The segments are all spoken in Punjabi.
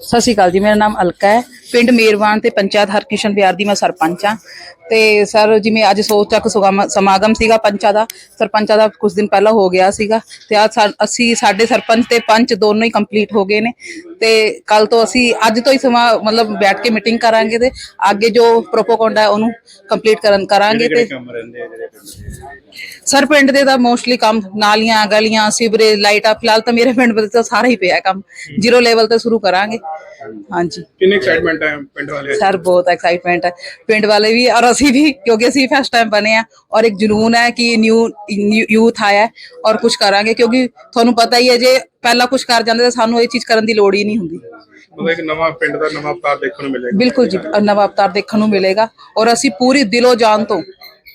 ਸਤਿ ਸ਼੍ਰੀ ਅਕਾਲ ਜੀ ਮੇਰਾ ਨਾਮ ਅਲਕਾ ਹੈ। ਪਿੰਡ ਮੇਰਵਾਨ ਤੇ ਪੰਚਾਇਤ ਹਰਕਿਸ਼ਨ ਬਿਹਾਰ ਦੀ ਮੈਂ ਸਰਪੰਚ ਹਾਂ। ਤੇ ਸਰ ਜਿਵੇਂ ਅੱਜ ਸੋਚ ਚੱਕ ਸੁਗਮ- ਸਮਾਗਮ ਸੀਗਾ ਪੰਚਾਂ ਦਾ ਸਰਪੰਚਾਂ ਦਾ ਕੁਝ ਦਿਨ ਪਹਿਲਾਂ ਹੋ ਗਿਆ ਸੀਗਾ। ਤੇ ਅੱਜ ਅਸੀਂ ਸਾਡੇ ਸਰਪੰਚ ਤੇ ਪੰਚ ਦੋਨੋਂ ਹੀ ਕੰਪਲੀਟ ਹੋ ਗਏ ਨੇ। ਤੇ ਕੱਲ ਤੋਂ ਅਸੀਂ ਅੱਜ ਤੋਂ ਹੀ ਸਮਾਂ ਮਤਲਬ ਬੈਠ ਕੇ ਮੀਟਿੰਗ ਕਰਾਂਗੇ ਤੇ ਅੱਗੇ ਜੋ ਪ੍ਰੋਪੋਗੈਂਡਾ ਹੈ ਉਹਨੂੰ ਕੰਪਲੀਟ ਕਰਨ ਕਰਾਂਗੇ ਤੇ ਕੰਮ ਰਹਿੰਦੇ ਆ ਜਿਹੜੇ ਪਿੰਡ ਦੇ? ਸਰ ਪਿੰਡ ਦੇ ਤਾਂ ਮੋਸਟਲੀ ਕੰਮ ਨਾਲੀਆਂ ਗਲੀਆਂ ਸੀਵਰੇਜ ਲਾਈਟਾਂ ਫਿਲਹਾਲ ਤਾਂ ਮੇਰੇ ਪਿੰਡ ਵਿੱਚ ਤਾਂ ਸਾਰਾ ਹੀ ਪਿਆ ਕੰਮ। ਜ਼ੀਰੋ ਲੈਵਲ ਤੇ ਸ਼ੁਰੂ ਕਰਾਂਗੇ। ਹਾਂਜੀ। ਕਿੰਨੀ ਐਕਸਾਈਟਮੈਂਟ ਹੈ ਪਿੰਡ ਵਾਲੇ? ਸਰ ਬਹੁਤ ਐਕਸਾਈਟਮੈਂਟ ਹੈ। ਪਿੰਡ ਵਾਲੇ ਵੀ ਔਰ ਅਸੀਂ ਵੀ ਕਿਉਂਕਿ ਅਸੀਂ ਫਸਟ ਟਾਈਮ ਬਣੇ ਆ ਔਰ ਇੱਕ ਜਨੂਨ ਹੈ ਕਿ ਨਿਊ ਯੂਥ ਆਇਆ ਹੈ ਔਰ ਕੁਝ ਕਰਾਂਗੇ ਕਿਉਂਕਿ ਤੁਹਾਨੂੰ ਪਤਾ ਹੀ ਹੈ ਜੇ ਪਹਿਲਾਂ ਕੁਝ ਕਰ ਜਾਂਦੇ ਤਾਂ ਸਾਨੂੰ ਇਹ ਚੀਜ਼ ਕਰਨ ਦੀ ਲੋੜ ਹੀ ਨਹੀਂ ਹੁੰਦੀ। ਮਤਲਬ ਇੱਕ ਨਵਾਂ ਪਿੰਡ ਦਾ ਨਵਾਂ ਅਵਤਾਰ ਦੇਖਣ ਨੂੰ ਮਿਲੇਗਾ। ਬਿਲਕੁਲ ਜੀ ਨਵਾਂ ਅਵਤਾਰ ਦੇਖਣ ਨੂੰ ਮਿਲੇਗਾ ਔਰ ਅਸੀਂ ਪੂਰੀ ਦਿਲੋਂ ਜਾਨ ਤੋਂ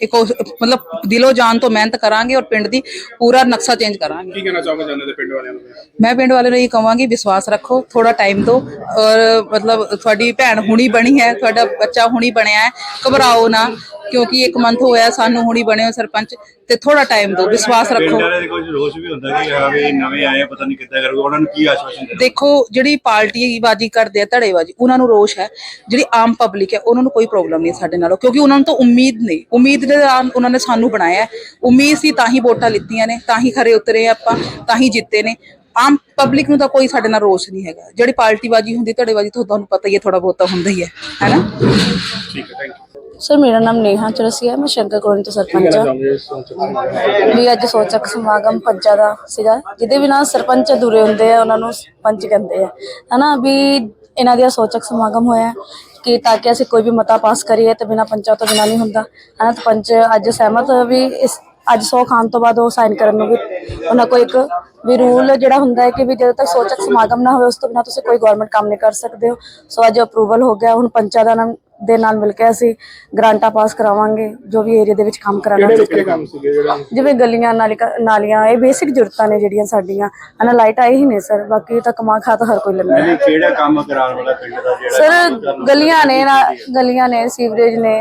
ਇੱਕ ਉਸ- ਮਤਲਬ ਦਿਲੋਂ ਜਾਨ ਤੋਂ ਮਿਹਨਤ ਕਰਾਂਗੇ ਔਰ ਪਿੰਡ ਦੀ ਪੂਰਾ ਨਕਸ਼ਾ ਚੇਂਜ ਕਰਾਂਗੇ। ਕੀ ਕਹਿਣਾ ਚਾਹੋਗੇ ਜਾਂਦੇ ਦੇ ਪਿੰਡ ਵਾਲਿਆਂ ਨੂੰ? ਮੈਂ ਪਿੰਡ ਵਾਲੇ ਨੂੰ ਇਹ ਕਹਾਂਗੀ ਵਿਸ਼ਵਾਸ ਰੱਖੋ ਥੋੜਾ ਟਾਈਮ ਦਿਓ ਔਰ ਮਤਲਬ ਤੁਹਾਡੀ ਭੈਣ ਹੁਣੀ ਬਣੀ ਹੈ ਤੁਹਾਡਾ ਬੱਚਾ ਹੁਣੀ ਬਣਿਆ ਹੈ ਘਬਰਾਓ ਨਾ। ਕਿਉਂਕਿ ਇੱਕ ਮੰਥ ਹੋਇਆ ਸਾਨੂੰ ਹੁਣੀ ਬਣੇ ਹੋ ਸਰਪੰਚ ਤੇ ਥੋੜਾ ਟਾਈਮ ਦਿਓ ਵਿਸ਼ਵਾਸ ਰੱਖੋ। ਪਿੰਡ ਵਾਲੇ ਦੇ ਕੁਝ ਰੋਸ਼ ਵੀ ਹੁੰਦਾ ਕਿ ਹਾਂ ਵੀ ਨਵੇਂ ਆਏ ਆ, ਪਤਾ ਨਹੀਂ ਕਿੱਦਾਂ ਕਰੂਗਾ ਉਹਨਾਂ ਨੂੰ ਕੀ ਆਸ਼ਵਾਸਨ ਦੇਣਾ? ਦੇਖੋ ਜਿਹੜੀ ਪਾਰਟੀ ਬਾਜੀ ਕਰਦੇ ਆ ਧੜੇਬਾਜੀ ਉਹਨਾਂ ਨੂੰ ਰੋਸ਼ ਹੈ ਜਿਹੜੀ ਆਮ ਪਬਲਿਕ ਹੈ ਉਹਨਾਂ ਨੂੰ ਕੋਈ ਪ੍ਰੋਬਲਮ ਨਹੀਂ ਸਾਡੇ ਨਾਲੋਂ ਕਿਉਂਕਿ ਉਹਨਾਂ ਨੂੰ ਤਾਂ ਉਮੀਦ ਨਹੀਂ ਉਮੀਦ ਦੇ ਨਾਲ ਉਹਨਾਂ ਨੇ ਸਾਨੂੰ ਬਣਾਇਆ। ਉਮੀਦ ਸੀ ਤਾਂ ਹੀ ਵੋਟਾਂ ਲਿੱਤੀਆਂ ਨੇ ਤਾਂ ਹੀ ਖਰੇ ਉਤਰੇ ਆਪਾਂ ਤਾਂ ਹੀ ਜਿੱਤੇ ਨੇ। ਆਮ ਪਬਲਿਕ ਨੂੰ ਤਾਂ ਕੋਈ ਸਾਡੇ ਨਾਲ ਰੋਸ਼ ਨਹੀਂ ਹੈਗਾ। ਜਿਹੜੀ ਪਾਰਟੀ ਬਾਜੀ ਹੁੰਦੀ ਧੜੇਬਾਜੀ ਤੁਹਾਨੂੰ ਪਤਾ ਹੀ ਹੈ ਥੋੜਾ ਬਹੁਤਾ ਹੁੰਦਾ ਹੀ ਹੈ। ਹੈਨਾ ਠੀਕ ਹੈ ਥੈਂਕ ਯੂ ਸਰ ਮੇਰਾ ਨਾਮ ਨੇਹਾ ਚਰਸੀਆ ਮੈਂ ਸ਼ੰਕਰ ਕਲੋਨੀ ਤੋਂ ਸਰਪੰਚ ਹਾਂ। ਵੀ ਅੱਜ ਸੋਚਕ ਸਮਾਗਮ ਪੰਚਾਂ ਦਾ ਸੀਗਾ ਜਿਹਦੇ ਬਿਨਾ ਸਰਪੰਚ ਅਧੂਰੇ ਹੁੰਦੇ ਆ ਉਹਨਾਂ ਨੂੰ ਪੰਚ ਕਹਿੰਦੇ ਆ। ਹਨਾ ਵੀ ਇਹਨਾਂ ਦੀਆਂ ਸੋਚਕ ਸਮਾਗਮ ਹੋਇਆ ਕਿ ਤਾਂ ਕਿ ਅਸੀਂ ਕੋਈ ਵੀ ਮਤਾ ਪਾਸ ਕਰੀਏ ਤੇ ਬਿਨਾ ਪੰਚਾਂ ਤੋਂ ਬਿਨਾ ਨਹੀਂ ਹੁੰਦਾ। ਹਨਾ ਤੇ ਪੰਚ ਅੱਜ ਸਹਿਮਤ ਵੀ ਇਸ ਅੱਜ ਸੌ ਖਾਨ ਤੋਂ ਬਾਅਦ ਉਹ ਸਾਈਨ ਕਰਨ ਨੂੰ ਵੀ ਉਹਨਾਂ ਕੋਲ ਇੱਕ ਵੀ ਰੂਲ ਜਿਹੜਾ ਹੁੰਦਾ ਹੈ ਕਿ ਵੀ ਜਦੋਂ ਤੱਕ ਸੋਚਕ ਸਮਾਗਮ ਨਾ ਹੋਵੇ ਉਸ ਤੋਂ ਬਿਨਾ ਤੁਸੀਂ ਕੋਈ ਗਵਰਨਮੈਂਟ ਕੰਮ ਨਹੀਂ ਕਰ ਸਕਦੇ ਹੋ। ਸੋ ਅੱਜ ਅਪਰੂਵਲ ਹੋ ਗਿਆ ਹੁਣ ਪੰਚਾਂ ਦਾ ਨਾਮ ਦੇ ਨਾਲ ਮਿਲ ਕੇ ਅਸੀਂ ਗ੍ਰਾਂਟਾਂ ਪਾਸ ਕਰਾਵਾਂਗੇ ਜੋ ਵੀ ਏਰੀਆ ਦੇ ਵਿੱਚ ਕੰਮ ਕਰਾਣਾ ਕਿਹੜੇ ਕਿਹੜੇ ਕੰਮ ਸੀਗੇ ਜਿਹੜਾ? ਜਿਵੇਂ ਗਲੀਆਂ ਨਾਲੀਆਂ ਨਾਲੀਆਂ ਇਹ ਬੇਸਿਕ ਜ਼ਰੂਰਤਾਂ ਨੇ ਜਿਹੜੀਆਂ ਸਾਡੀਆਂ। ਹਨਾ ਲਾਈਟ ਆਈ ਹੀ ਨੇ ਸਰ ਬਾਕੀ ਤਾਂ ਕਮਾ ਖਾ ਤਾਂ ਹਰ ਕੋਈ ਲੈਂਦਾ। ਹੈ ਨਹੀਂ ਕਿਹੜਾ ਕੰਮ ਕਰਾਉਣ ਵਾਲਾ ਪਿੰਡ ਦਾ ਜਿਹੜਾ ਸਰ ਗਲੀਆਂ ਨੇ ਨਾ ਗਲੀਆਂ ਨੇ ਸੀਵਰੇਜ ਨੇ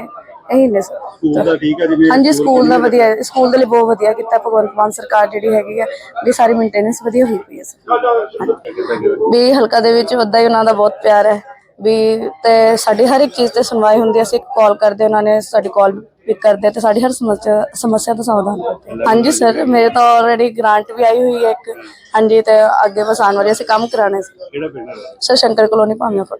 ਇਹੀ ਨੇ ਸਰ ਸਕੂਲ ਦਾ ਠੀਕ ਹੈ ਜਿਵੇਂ ਹਾਂਜੀ ਸਕੂਲ ਦਾ ਵਧੀਆ ਹੈ। ਸਕੂਲ ਦੇ ਲਈ ਬਹੁਤ ਵਧੀਆ ਕੀਤਾ ਭਗਵੰਤ ਮਾਨ ਸਰਕਾਰ ਜਿਹੜੀ ਹੈਗੀ ਆ ਵੀ ਸਾਰੀ ਮੇਨਟੇਨੈਂਸ ਵਧੀਆ ਹੋਈ ਪਈ ਹੈ ਸਰ ਵੀ ਹਲਕਾ ਦੇ ਵਿੱਚ ਉਦਾਂ ਹੀ ਉਹਨਾਂ ਦਾ ਬਹੁਤ ਪਿਆਰ ਹੈ। ਵੀ ਤੇ ਸਾਡੀ ਹਰ ਇੱਕ ਚੀਜ਼ ਤੇ ਸੁਣਵਾਈ ਹੁੰਦੀ ਹੈ ਅਸੀਂ ਕਾਲ ਕਰਦੇ ਉਹਨਾਂ ਨੇ ਸਾਡੀ ਕਾਲ ਪਿਕ ਕਰਦੇ ਤੇ ਸਾਡੀ ਹਰ ਸਮੱਸਿਆ ਸਮੱਸਿਆ ਦਾ ਸਮਾਧਾਨ ਕਰਦੇ। ਹਾਂਜੀ ਸਰ ਮੇਰੇ ਤਾਂ ਆਲਰੇਡੀ ਗ੍ਰਾਂਟ ਵੀ ਆਈ ਹੋਈ ਹੈ ਇੱਕ। ਹਾਂਜੀ ਤੇ ਅੱਗੇ ਬਸ ਆਉਣ ਵਾਲੀ ਅਸੀਂ ਕੰਮ ਕਰਾਣੇ ਸੀ। ਕਿਹੜਾ ਪਿੰਡ ਹੈ? Sir Shankar colony ਭਾਮੀਆਪੁਰ